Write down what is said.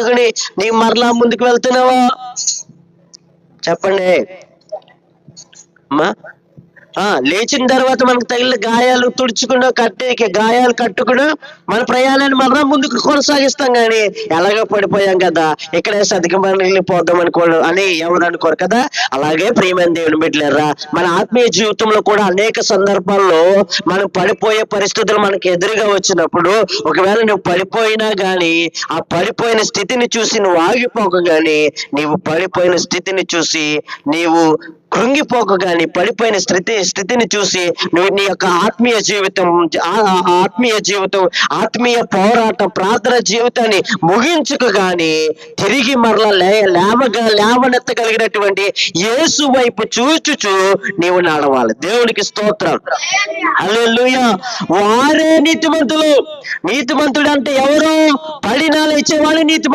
పట్టుకుని నీ మరలా ముందుకు వెళ్తున్నావా? చెప్పండి. అమ్మా ఆ, లేచిన తర్వాత మనకు తగిలిన గాయాలు తుడుచుకున్న కట్టేకి గాయాలు కట్టుకుని మన ప్రయాణాన్ని మనం ముందుకు కొనసాగిస్తాం కానీ ఎలాగో పడిపోయాం కదా ఇక్కడే సతికి మనం అనుకోడు అనుకో అని ఎవరు అనుకోరు కదా? అలాగే ప్రియమైన దేవుని బిడ్డలేరా మన ఆత్మీయ జీవితంలో కూడా అనేక సందర్భాల్లో మనం పడిపోయే పరిస్థితులు మనకి ఎదురుగా వచ్చినప్పుడు ఒకవేళ నువ్వు పడిపోయినా గానీ ఆ పడిపోయిన స్థితిని చూసి నువ్వు ఆగిపోక గానీ నీవు పడిపోయిన స్థితిని చూసి నీవు కృంగిపోక గాని పడిపోయిన స్థితి స్థితిని చూసి నువ్వు నీ యొక్క ఆత్మీయ జీవితం ఆ- ఆత్మీయ జీవితం ఆత్మీయ పోరాటం ప్రార్థన జీవితాన్ని ముగించుకు గాని తిరిగి మరలా లే లేవగా లేవనెత్తగలిగినటువంటి యేసు వైపు చూచుచు నీవు నడవాలి. దేవునికి స్తోత్రం. అల్లు వారే నీతిమంతులు. నీతిమంతుడు అంటే ఎవరు? పడినా లేచేవాళ్ళు నీతిమంతుడు